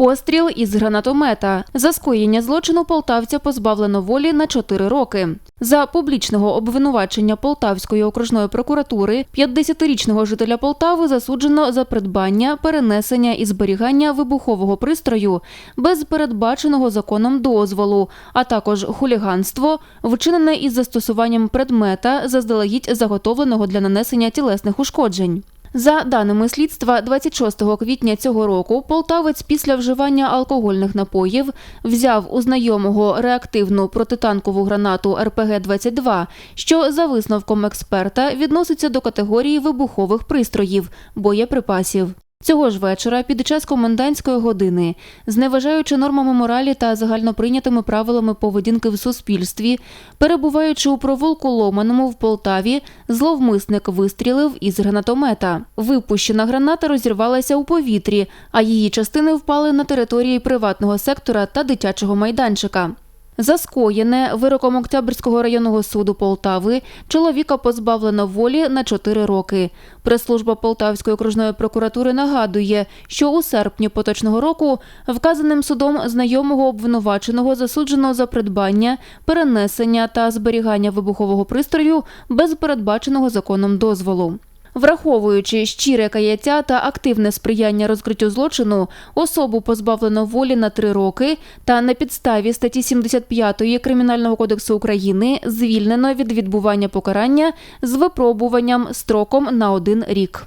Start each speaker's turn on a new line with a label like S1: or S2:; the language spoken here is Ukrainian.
S1: Постріл із гранатомета. За скоєння злочину полтавця позбавлено волі на 4 роки. За публічного обвинувачення Полтавської окружної прокуратури 50-річного жителя Полтави засуджено за придбання, перенесення і зберігання вибухового пристрою без передбаченого законом дозволу, а також хуліганство, вчинене із застосуванням предмета, заздалегідь заготовленого для нанесення тілесних ушкоджень. За даними слідства, 26 квітня цього року полтавець після вживання алкогольних напоїв взяв у знайомого реактивну протитанкову гранату РПГ-22, що за висновком експерта відноситься до категорії вибухових пристроїв боєприпасів. Цього ж вечора, під час комендантської години, зневажаючи нормами моралі та загальноприйнятими правилами поведінки в суспільстві, перебуваючи у провулку Ломаному в Полтаві, зловмисник вистрілив із гранатомета. Випущена граната розірвалася у повітрі, а її частини впали на території приватного сектора та дитячого майданчика. За скоєне вироком Октябрьського районного суду Полтави чоловіка позбавлено волі на 4 роки. Прес-служба Полтавської окружної прокуратури нагадує, що у серпні поточного року вказаним судом знайомого обвинуваченого засуджено за придбання, перенесення та зберігання вибухового пристрою без передбаченого законом дозволу. Враховуючи щире каяття та активне сприяння розкриттю злочину, особу позбавлено волі на три роки та на підставі статті 75 Кримінального кодексу України звільнено від відбування покарання з випробуванням строком на один рік.